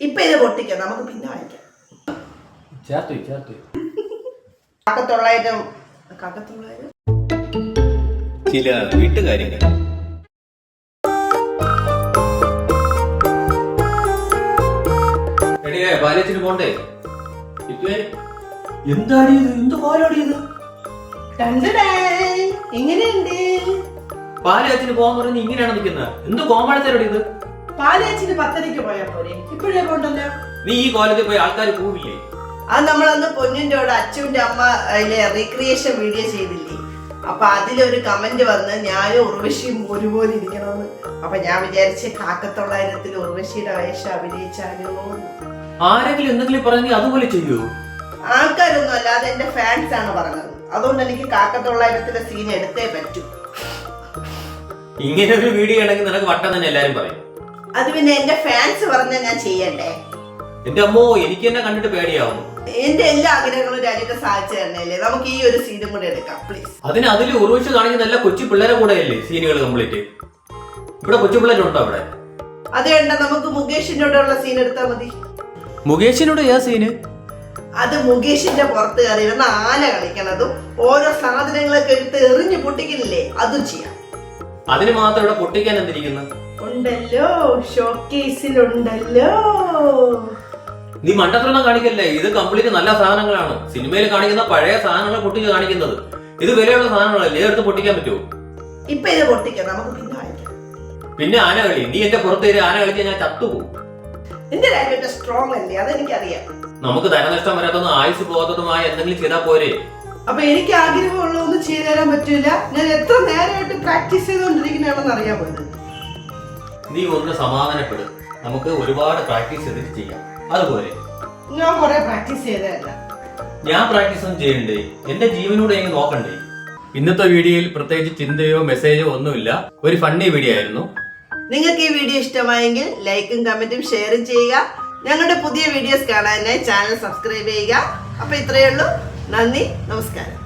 ഇപ്പൊ ഇത് പൊട്ടിക്കാം. നമുക്ക് പിന്നെ വായിക്കാം. ചേർത്തു ചേർത്തു കാക്കത്തൊള്ളായിരം കാക്കത്തൊള്ളായിരം ചില വീട്ടുകാര്യങ്ങൾ. എടിയേ ബാലേച്ചിന് പോണ്ടേ? ഇതുവരെ എന്താടിയത് എന്ത് പാലാടിയത് ടണ്ടടേ. എങ്ങനെയുണ്ട്? പാലേച്ചിന് പോകാൻ പറഞ്ഞ് ഇങ്ങനെയാണ് നിൽക്കുന്നത്. എന്ത് കോമാളിത്തരടി ഇത്? പാലേച്ചിന് പത്തരയ്ക്ക് പോയാൽ പോരെ? ഇപ്പോഴേ പോണ്ടല്ലോ. നീ ഈ കോലത്തിൽ പോയി ആൾക്കാർ പോവില്ലേ? അത് നമ്മളന്ന് പൊന്നിന്റെ കൂടെ അച്ചുവിന്റെ അമ്മ അതിലെ റീക്രിയേഷൻ വീഡിയോ ചെയ്തില്ലേ? അപ്പൊ അതിലൊരു കമന്റ് വന്ന് ഞാനും ഉർവശിയും ഒരുപോലെ ഇരിക്കണമെന്ന്. അപ്പൊ ഞാൻ വിചാരിച്ച് കാക്കത്തൊള്ളായിരത്തിൽ ഉർവശിയുടെ വേഷം അഭിനയിച്ചാലോ? ആരെങ്കിലും എന്തെങ്കിലും പറഞ്ഞ് അതുപോലെ ചെയ്യൂ? ആൾക്കാരൊന്നും അല്ലാതെ എന്റെ ഫാൻസ് ആണ് പറഞ്ഞത്. അതുകൊണ്ട് എനിക്ക് കാക്കത്തൊള്ളായിരത്തിലെ സീൻ എടുത്തേ പറ്റൂ. ഇങ്ങനെ ഒരു വീഡിയോ ആണെങ്കിൽ നിനക്ക് വട്ടം തന്നെ എല്ലാരും പറയും. അത് പിന്നെ എന്റെ ഫാൻസ് പറഞ്ഞ ഞാൻ ചെയ്യണ്ടേ? എന്റെ അമ്മോ എനിക്ക് എന്നെ കണ്ടിട്ട് പേടിയാവും. എന്റെ എല്ലാ ആഗ്രഹങ്ങളും രാജ്യത്തെ സാധിച്ചു തരണല്ലേ? നമുക്ക് ഈ ഒരു സീനും കൂടെ എടുക്കാം പ്ലീസ് അതിന് അതിൽ ഉറവിച്ച് കാണിക്കുന്ന എല്ലാ കൊച്ചു പിള്ളേരെ കൂടെ അല്ലേ സീനുകൾ കംപ്ലീറ്റ് ഇവിടെ കൊച്ചു പിള്ളേരുണ്ടോ അവിടെ? അത് വേണ്ട നമുക്ക് മുകേഷിനോടുള്ള സീൻ എടുത്താൽ മതി. മുകേഷിനോട് ഏതാ സീന് അത് മുകേഷിന്റെ പുറത്ത് കയറിയിരുന്ന ആന കളിക്കണതും ഓരോ സാധനങ്ങളൊക്കെ എടുത്ത് എറിഞ്ഞു പൊട്ടിക്കില്ലേ അതും ചെയ്യാം. അതിന് മാത്രം ഇവിടെ പൊട്ടിക്കാൻ എന്തിരിക്കുന്നു? ഉണ്ടല്ലോ ഷോക്കേസിലുണ്ടല്ലോ നീ മണ്ടത്തരണം കാണിക്കല്ലേ? ഇത് കംപ്ലീറ്റ് നല്ല സാധനങ്ങളാണ്. സിനിമയിൽ കാണിക്കുന്ന പഴയ സാധനങ്ങളെ പൊട്ടിച്ച് കാണിക്കുന്നത്. ഇത് വിലയുള്ള സാധനങ്ങളല്ലേ? എടുത്ത് പൊട്ടിക്കാൻ പറ്റുമോ? ഇപ്പൊ ഇത് പൊട്ടിക്കാം. നമുക്ക് പിന്നെ ആന കളി. നീ എന്റെ പുറത്ത് കയറി ആന കളിച്ച് ഞാൻ ചത്തുപോകും. സ്ട്രോങ് അല്ലേ? അതെനിക്കറിയാം. നമുക്ക് ധനനഷ്ടം വരാത്തതും ആയുസ് പോകാത്തതുമായ എന്തെങ്കിലും ചെയ്താൽ പോരെ. അപ്പൊ എനിക്ക് ആഗ്രഹമുള്ളതൊന്നും ചെയ്തു തരാൻ പറ്റൂല. ഞാൻ എത്ര നേരമായിട്ട് പ്രാക്ടീസ് ചെയ്തുകൊണ്ടിരിക്കുന്നതാണെന്ന് അറിയാൻ പോയത്. നീ ഒന്ന് സമാധാനപ്പെടും. നമുക്ക് ഒരുപാട് പ്രാക്ടീസ് ചെയ്തിട്ട് ചെയ്യാം. അതുപോലെ. ഞാൻ കുറെ പ്രാക്ടീസ് ചെയ്തതല്ല. ഞാൻ പ്രാക്ടീസ് ഒന്നും ചെയ്യണ്ടേ? എന്റെ ജീവനോട് എനിക്ക് നോക്കണ്ടേ? ഇന്നത്തെ വീഡിയോയിൽ പ്രത്യേകിച്ച് ചിന്തയോ മെസ്സേജോ ഒന്നുമില്ല. ഒരു ഫണ്ണി വീഡിയോ ആയിരുന്നു. നിങ്ങൾക്ക് ഈ വീഡിയോ ഇഷ്ടമായെങ്കിൽ ലൈക്കും കമന്റും ഷെയറും ചെയ്യുക. ഞങ്ങളുടെ പുതിയ വീഡിയോസ് കാണാനായി ചാനൽ സബ്സ്ക്രൈബ് ചെയ്യുക. അപ്പൊ ഇത്രയേ ഉള്ളൂ. നന്ദി നമസ്കാരം.